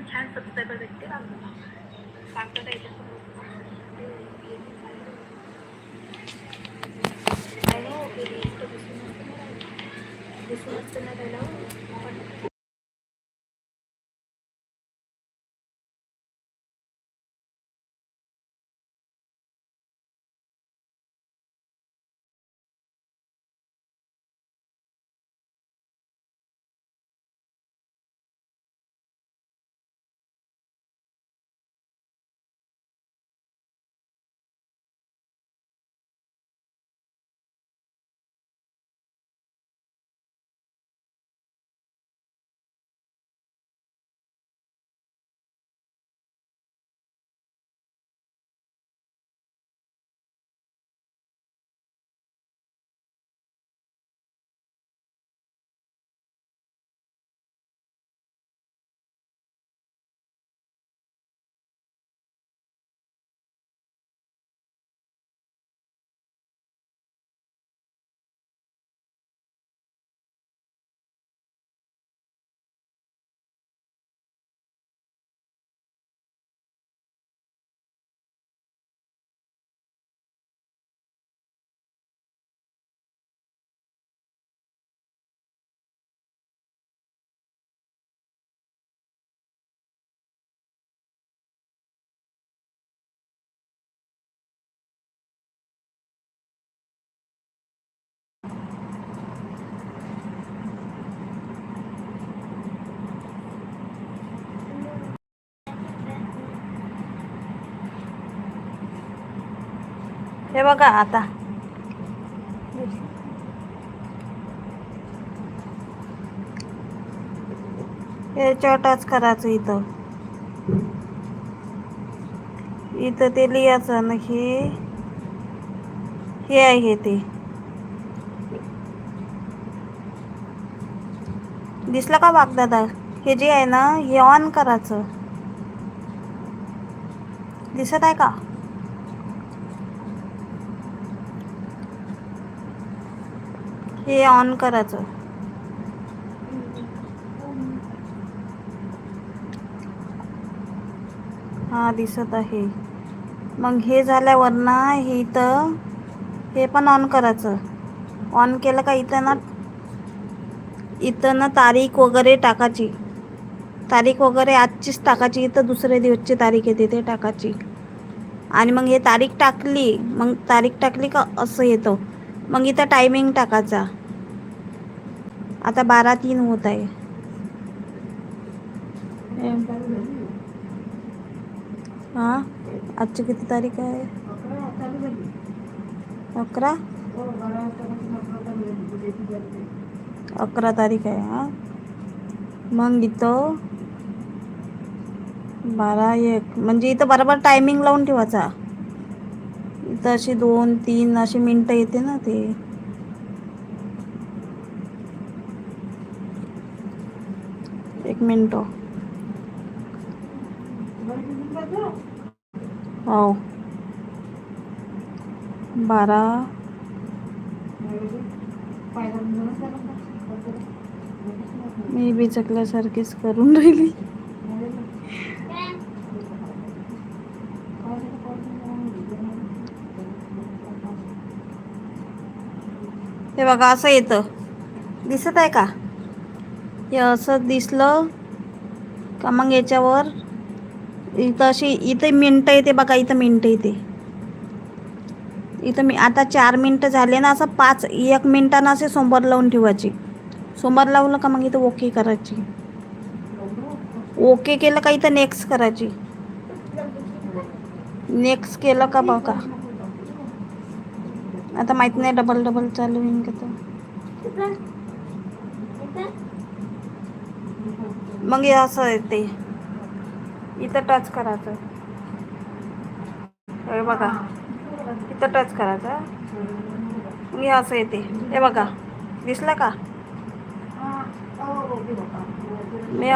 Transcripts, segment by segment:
पण छान सबस्क्रायबर भेटते सांगतो दिसून असतं ना त्याला पण हे बघा आता. याच्यावर टच करायचं इथं. इथं ते लिहायचं ना हे हे आहे ते. दिसलं का बाग दादा हे जे आहे ना हे ऑन करायचं. दिसत आहे का? हे ऑन करायचं. हा दिसत आहे. मग हे झाल्यावर ना हे इथं हे पण ऑन करायचं. ऑन केलं का इथं ना इथं ना तारीख वगैरे टाकायची. तारीख वगैरे आजचीच टाकायची. इथं दुसऱ्या दिवसची तारीख येते ते टाकायची. आणि मग हे तारीख टाकली. मग तारीख टाकली का असं येतं. मग इथं टायमिंग टाकायचा. आता बारा तीन होत आहे. हां? आजची किती तारीख आहे? अकरा? अकरा तारीख आहे हां? मग इथं बारा एक म्हणजे इथं बरोबर टायमिंग लावून ठेवायचा. इथं अशी दोन तीन अशी मिनटं येते ना ते. एक मिनटं. हो. बारा. मी बिचकल्यासारखीच करून राहिली. हे बघा असं येतं. दिसत आहे का? हे असं दिसलं का मग याच्यावर? इथं अशी इथं मिनटं येते बघा इथं मिनटं येते. इथं मी आता चार मिनटं झाले ना असं पाच एक मिनटानं असे सोमवार लावून ठेवायची. सोमवार लावलं का मग इथं ओके करायची? ओके केलं का इथं नेक्स्ट करायची? नेक्स्ट केलं का बघा. आता माहीत नाही डबल डबल चालू होईन का तर. मग हे असं येते इथं टच करायचं. हे बघा. इथं टच करायचं. मग हे असं येते. हे बघा. दिसलं का? मी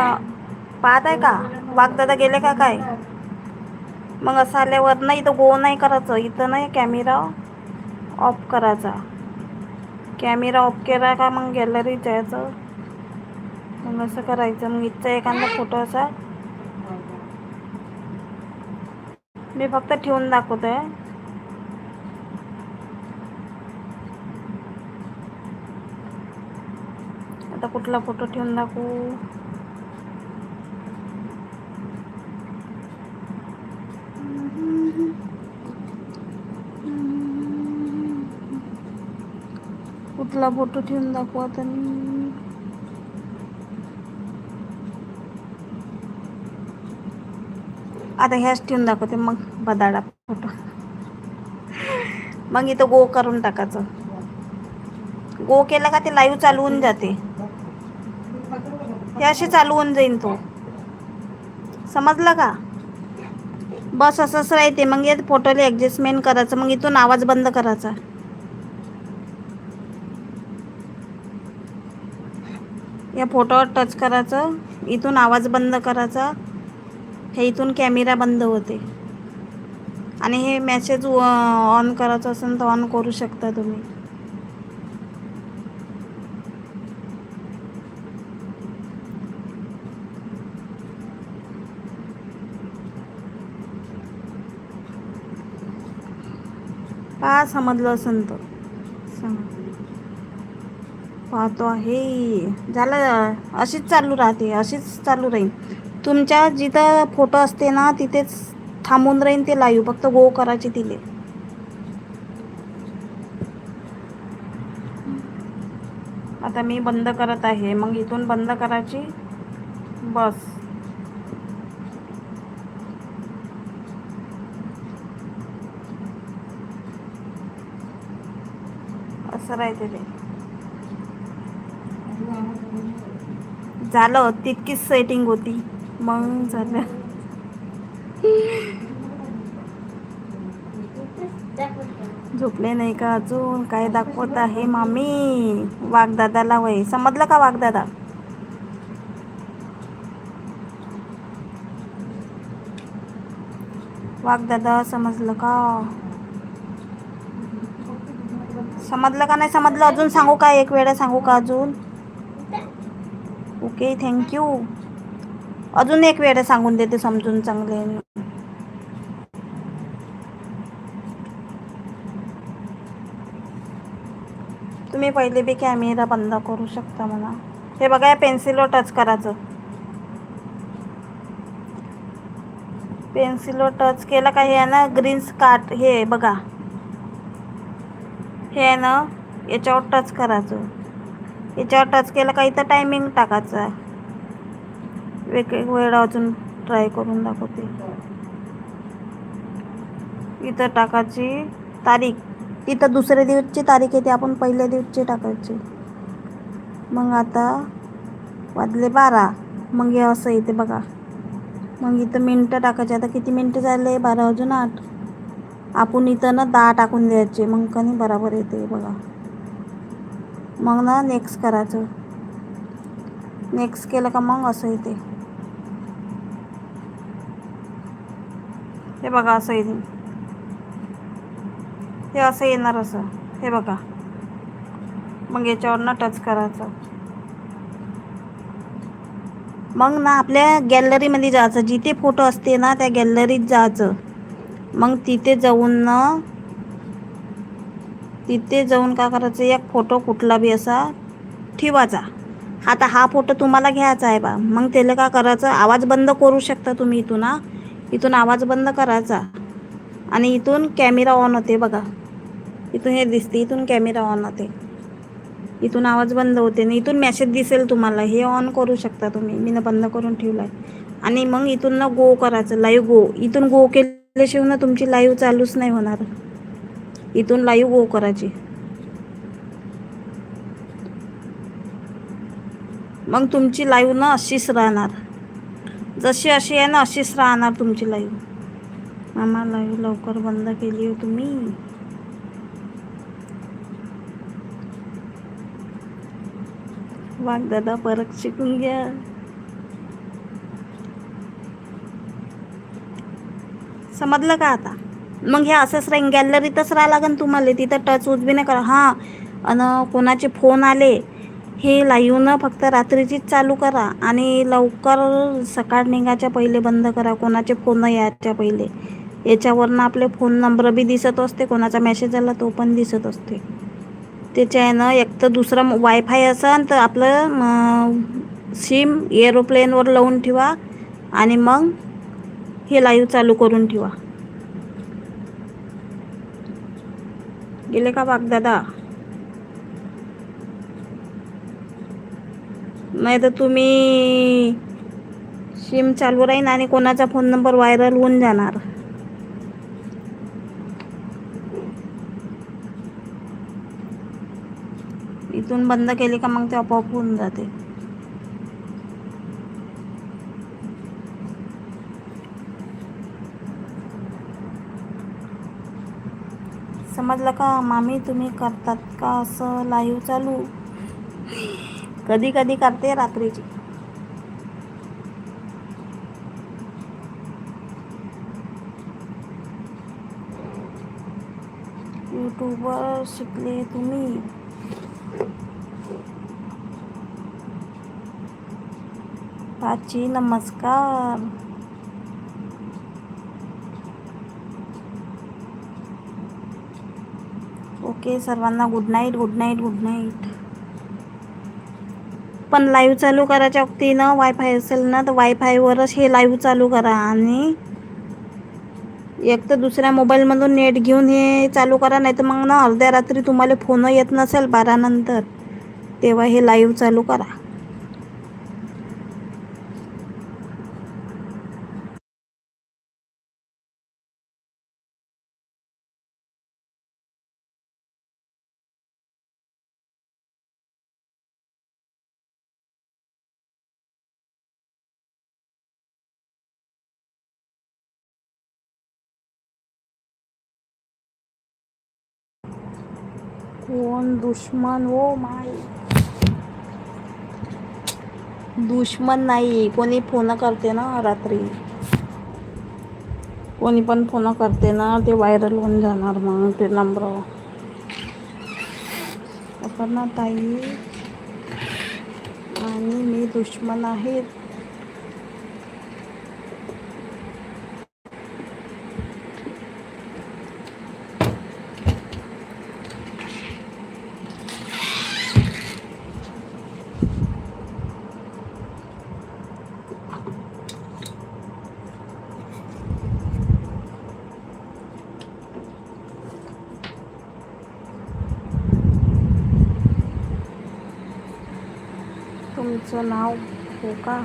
पाहत आहे का? वाघदादा गेले का काय? मग असं आल्यावर नाही इथं गो नाही करायचं. इथं नाही कॅमेरा ऑफ करायचा. कॅमेरा ऑफ केला का मग गॅलरीत जायचं? मग असं करायचं. मग इथचा एखादा फोटो असा. मी फक्त ठेवून दाखवतोय. आता कुठला फोटो ठेवून दाखवू? कुठला फोटो ठेवून दाखवू आता मी? आता ह्याच ठेवून दाखवते मग बदाडा फोटो. मग इथं गो करून टाकायचं. गो केला का ते लाईव्ह चालू होऊन जाते. हे असे चालू होऊन जाईन तो. समजलं का? बस असंच राहते. मग या फोटोला ॲडजस्टमेंट करायचं. मग इथून आवाज बंद करायचा. या फोटोवर टच करायचं. इथून आवाज बंद करायचा. हे इथून कॅमेरा बंद होते. आणि हे मॅसेज ऑन करायचं असेल तर ऑन करू शकता तुम्ही. पहा समजलं असेल तर. पाहतो आहे. झालं अशीच चालू राहते अशीच चालू राहील. तुमच्या जिथं फोटो असते ना तिथेच थांबून राहीन ते लाईव्ह फक्त गो करायचे तिले. आता मी बंद करत आहे. मग इथून बंद करायची? बस. असं राहते ते. झालं तितकीच सेटिंग होती. मग झालं झोपले नाही का अजून? काय दाखवत आहे मामी? वाघदादाला वय. समजलं का वाघदादा? वाघदादा समजलं का? समजलं का नाही समजलं? अजून सांगू का? एक वेळा सांगू का अजून? ओके थँक्यू अजून एक वेळा सांगून देते समजून चांगले. तुम्ही पहिले बी कॅमेरा बंद करू शकता म्हणा. हे बघा या पेन्सिलवर टच करायचं. पेन्सिलवर टच केलं का हे आहे ना ग्रीन स्कार्ट हे बघा. हे आहे ना याच्यावर टच करायचं. याच्यावर टच केलं का इथं टायमिंग टाकायचं आहे. एक एक वेळा अजून ट्राय करून दाखवते. इथं टाकायची तारीख. इथं दुसऱ्या दिवसची तारीख येते आपण पहिल्या दिवसची टाकायची. मग आता वाजले बारा. मग हे असं येते बघा. मग इथं मिनटं टाकायचे. आता किती मिनटं झाले? बारा अजून आठ. आपण इथं ना दहा टाकून द्यायचे. मग का नाही बराबर येते बघा. मग ना नेक्स्ट करायचं. नेक्स्ट केलं का मग असं येते. हे बघा असं येईल. हे असं येणार असं. हे बघा. मग याच्यावरनं टच करायचं. मग ना आपल्या गॅलरीमध्ये जायचं. जिथे फोटो असते ना त्या गॅलरीत जायचं. मग तिथे जाऊन ना तिथे जाऊन का करायचं? एक फोटो कुठला बी असा ठेवायचा. आता हा फोटो तुम्हाला घ्यायचा आहे बा. मग त्याला का करायचं? आवाज बंद करू शकता तुम्ही इथून इथून आवाज बंद करायचा. आणि इथून कॅमेरा ऑन होते बघा. इथून हे दिसते इथून कॅमेरा ऑन होते. इथून आवाज बंद होते आणि इथून मेसेज दिसेल तुम्हाला. हे ऑन करू शकता तुम्ही. मी बंद करून ठेवलं आहे आणि मग इथून ना गो करायचं. लाईव्ह गो इथून गो केल्याशिवाय ना तुमची लाईव्ह चालूच नाही होणार. इथून लाईव्ह गो करायची. मग तुमची लाईव्ह ना अशीच राहणार. जशी अशी आहे ना अशीच राहणार तुमची लाईव्ह मामा लाईव्ह लवकर बंद केली हो तुम्ही. वाघ दादा परत शिकून घ्या. समजलं का आता? मग हे असंच राहीन गॅलरीतच राहा लागेल तुम्हाला. तिथं टच उजबी नाही करा. हां. आणि कोणाचे फोन आले हे लाईव्हनं फक्त रात्रीचीच चालू करा आणि लवकर सकाळ निघायच्या पहिले बंद करा. कोणाचे फोन यायच्या पहिले. याच्यावरनं आपले फोन नंबर बी दिसत असते कोणाचा मेसेज आला तो पण दिसत असते. त्याच्यानं एक तर दुसरा वायफाय असन तर आपलं सिम एरोप्लेनवर लावून ठेवा आणि मग हे लाईव्ह चालू करून ठेवा. गेले का बागदादा नाही तर तुम्ही सिम चालू राहीन आणि कोणाचा फोन नंबर व्हायरल होऊन जाणार. इथून बंद केली का मग ते आपोआप होऊन जाते. समजलं का? मामी तुम्ही करतात का असं लाईव्ह चालू? कधी कधी करते रात्रीची. यूट्यूबवर शिकले तुम्ही. प्राची नमस्कार. ओके सर्वांना good night good night good night पण लाईव्ह चालू करायच्या वक्ती ना वायफाय असेल ना तर वायफायवरच हे लाईव्ह चालू करा. आणि एक तर दुसऱ्या मोबाईलमधून नेट घेऊन हे चालू करा नाही तर मग ना अर्ध्या रात्री तुम्हाला फोन येत नसेल बारानंतर तेव्हा हे लाईव्ह चालू करा. कोण दुश्मन? Oh my. दुश्मन नाही. कोणी फोन करते ना रात्री. कोणी पण फोन करते ना ते व्हायरल होऊन जाणार मग ते नंबर ना ताई. आणि मी दुश्मन आहेत तुमचं नाव हो का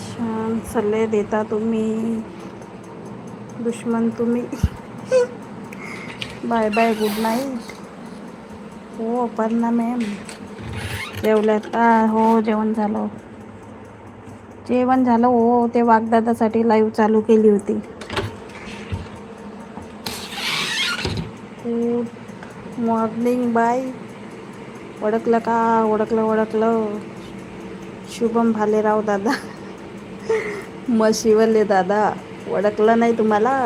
छान सल्ले देता तुम्ही. दुश्मन तुम्ही. बाय बाय गुड नाईट हो अपर्णा मॅम जेवल्यात. का हो जेवण झालं. जेवण झालं हो ते वागदादासाठी लाईव्ह चालू केली होती. गुड मॉर्निंग बाय ओळखलं का? ओळखलं ओळखलं. शुभम भालेराव दादा. मशीवरले दादा ओळखलं नाही तुम्हाला?